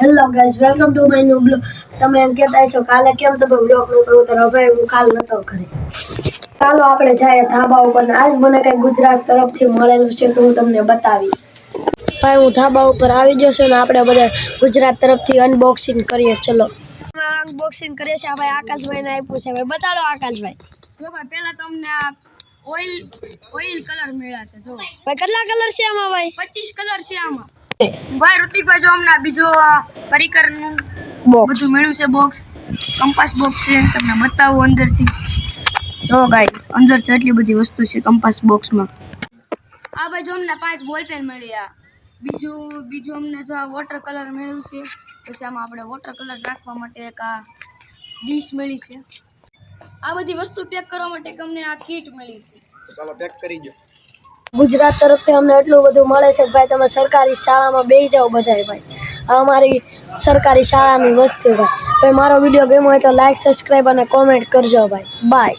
Hello guys welcome to my new blog તમે એમ કહેતા હશો કાલે કેમ તમે બ્લોગ ન કરો? તો ભાઈ હું કાલ નતો કરે. ચાલો આપણે જઈએ ધાબા ઉપર આજ મને કઈ ગુજરાત તરફથી મળેલું છે તો હું તમને બતાવીશ. ભાઈ હું ધાબા ઉપર આવી ગયો છું ને આપણે બધા ગુજરાત તરફથી અનબોક્સિંગ કરીએ. ચલો. અનબોક્સિંગ કરીએ છીએ. ભાઈ આકાશભાઈ ને આપ્યું છે. ભાઈ બતાડો આકાશભાઈ. જો ભાઈ પહેલા તમને આ ઓઇલ ઓઇલ કલર મળ્યા છે જો. ભાઈ કેટલા કલર છે આમાં ભાઈ? પચીસ કલર છે આમાં. ભાઈ ઋતિકભાઈ જો હમણાં બીજો પરિકરનું બધું મળ્યું છે બોક્સ કંપાસ બોક્સ છે તમને બતાવું અંદરથી. જો ગાઈસ અંદર છે એટલી બધી વસ્તુ છે કંપાસ બોક્સમાં આ ભાઈ જો અમને પાંચ બોલ પેન મળી બીજું બીજું અમને જો આ વોટર કલર મળ્યું છે પછી આમાં આપણે વોટર કલર રાખવા માટે એક આ ડીશ મળી છે. આ બધી વસ્તુ પેક કરવા માટે એક અમને આ કીટ મળી છે. ચાલો પેક કરી દો. ગુજરાત તરફથી અમને એટલું બધું મળે છે કે ભાઈ તમે સરકારી શાળામાં બેસી જાઓ બધાય ભાઈ. અમારી સરકારી શાળાની વસ્તુ ભાઈ. ભાઈ, મારો વીડિયો ગમ્યો હોય તો લાઈક સબસ્ક્રાઈબ અને કોમેન્ટ કરજો ભાઈ. બાય